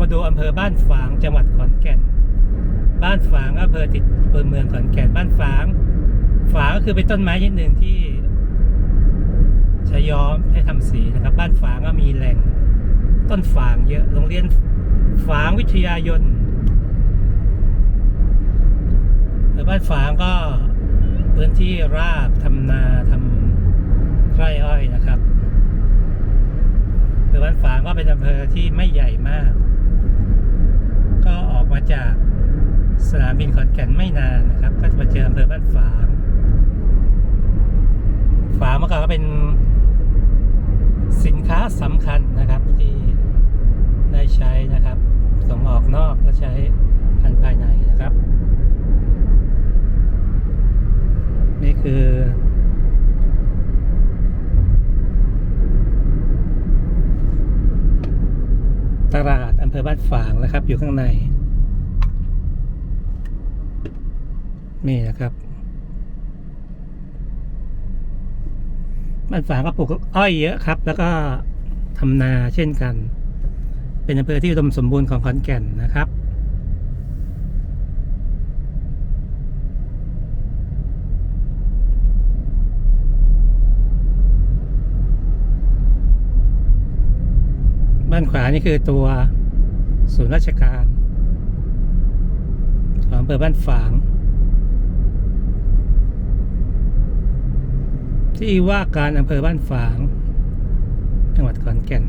มาดูอำเภอบ้านฝางจังหวัดขอนแก่น บ้านฝางอำเภอติดอำเภอเมืองขอนแก่นบ้านฝาง ฝางก็คือเป็นต้นไม้ชนิดหนึ่งที่ใช้ย้อมให้ทำสีนะครับ บ้านฝางก็มีแหล่งต้นฝางเยอะโรงเรียนฝางวิทยายนหรือบ้านฝางก็พื้นที่ราบทำนาทำไร่อ้อยนะครับหรือบ้านฝางก็เป็นอำเภอที่ไม่ใหญ่มาก ก็ออกมาจากสนามบินขอนแก่นไม่นานนะครับ ก็จะมาเจออำเภอบ้านฝางฝางเมื่อก่อนก็เป็นสินค้าสำคัญนะครับที่ได้ใช้นะครับ ส่งออกนอกและใช้พันภายในนะครับ นี่คือตลาด อำเภอบ้านฝางนะครับ อยู่ข้างใน นี่นะครับ บ้านฝางก็ปลูกอ้อยเยอะครับ แล้วก็ทำนาเช่นกัน เป็นอำเภอที่อุดมสมบูรณ์ของขอนแก่นนะครับบ้านขวานี่คือตัว ศูนย์ราชการองอำเภอบ้านฝาง ที่ว่าการอำเภอบ้านฝาง จังหวัดขอนแก่น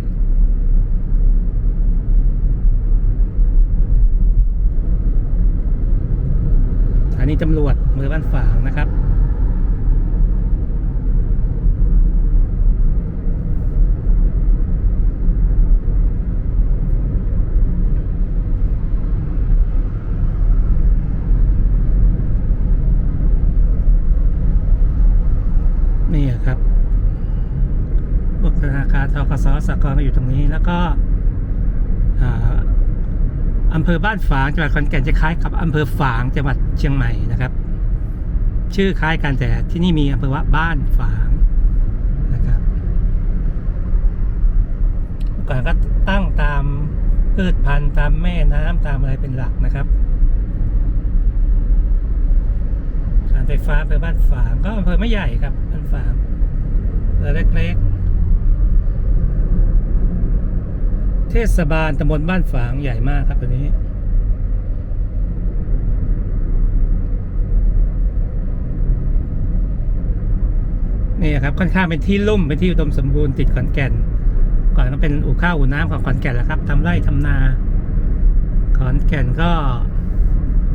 สถานีตำรวจอำเภอบ้านฝางนะครับ นี่ครับพวกธนาคารทกสสกรก็อยู่ตรงนี้ แล้วก็อำเภอบ้านฝางจังหวัดขอนแก่นจะคล้ายกับอำเภอฝางจังหวัดเชียงใหม่นะครับ ชื่อคล้ายกันแต่ที่นี่มีอำเภอว่าบ้านฝางนะครับก่อนก็ตั้งตามพืชพันธุ์ตามแม่น้ำตามอะไรเป็นหลักนะครับการไฟฟ้าอำเภอบ้านฝางก็อำเภอไม่ใหญ่ครับ ฝางอำเภอเล็กๆ เทศบาลตำบลบ้านฝางใหญ่มากครับตัวนี้ นี่ครับค่อนข้างเป็นที่ลุ่มเป็นที่อุดมสมบูรณ์ติดขอนแก่น ก่อนก็เป็นอู่ข้าวอู่น้ำของขอนแก่นแหละครับทำไร่ทำนา ขอนแก่นก็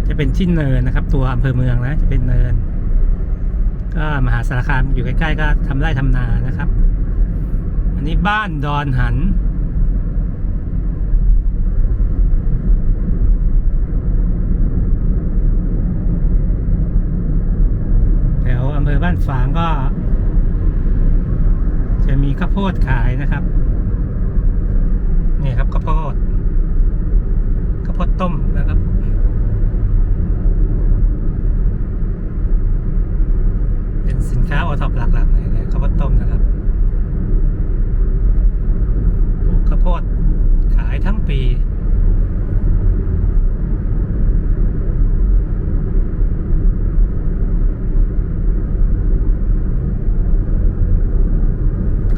จะเป็นที่เนินนะครับ ตัวอำเภอเมืองนะจะเป็นเนิน ก็มหาสารคามอยู่ใกล้ๆก็ทำไร่ทำนานะครับ อันนี้บ้านดอนหันแถวอำเภอบ้านฝางก็ จะมีข้าวโพดขายนะครับนี่ครับข้าวโพดข้าวโพดต้มนะครับ เป็นสินค้าโอท็อปหลักๆเลยนะข้าวโพดต้มนะครับปลูกข้าวโพดขายทั้ง ปี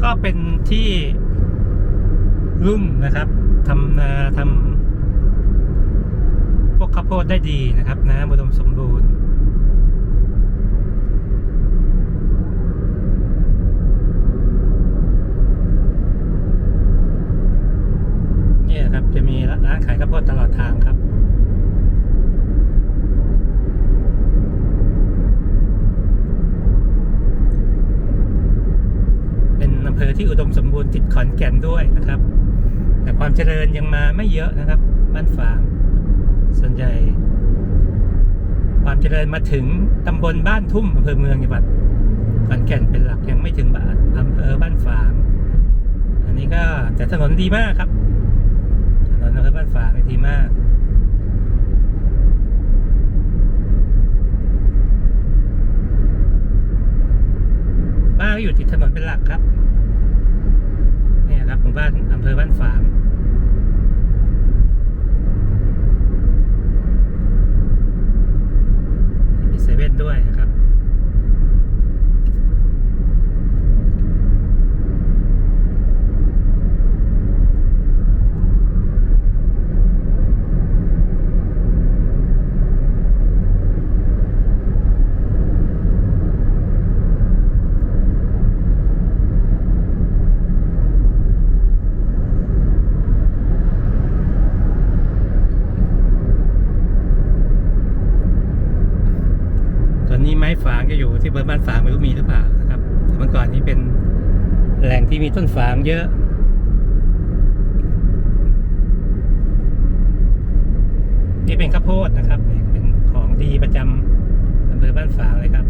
ก็เป็นที่รุ่มนะครับทำนาทำพวกข้าวโพดได้ดีนะครับนะอุดมสมบูรณ์ เนี่ยครับจะมีร้านขายข้าวโพดตลอด ทางครับเป็นอำเภอที่อุดมสมบูรณ์ติดขอนแก่นด้วยนะครับ แต่ความเจริญยังมาไม่เยอะนะครับ บ้านฝาง ส่วนใหญ่ ความเจริญมาถึงตำบลบ้านทุ่มอำเภอเมืองจังหวัดขอนแก่นเป็นหลักยังไม่ถึงบ้านอำเภอบ้านฝาง อันนี้ก็แต่ถนนดีมากครับ อบ้านฝางในทีมากบ้านอยู่ติดถนนเป็นหลักครับ เนี่ยครับหมู่บ้านอำเภอบ้านฝางมีเซเว่นด้วยนะครับานฝางไม่รู้มีหรือเปล่านะครับแต่เมื่อก่อนนี้เป็นแหล่งที่มีต้นฝางเยอะนี่เป็นข้าวโพดนะครับนี่เป็นของดีประจำอำเภอบ้านฝางเลยครับ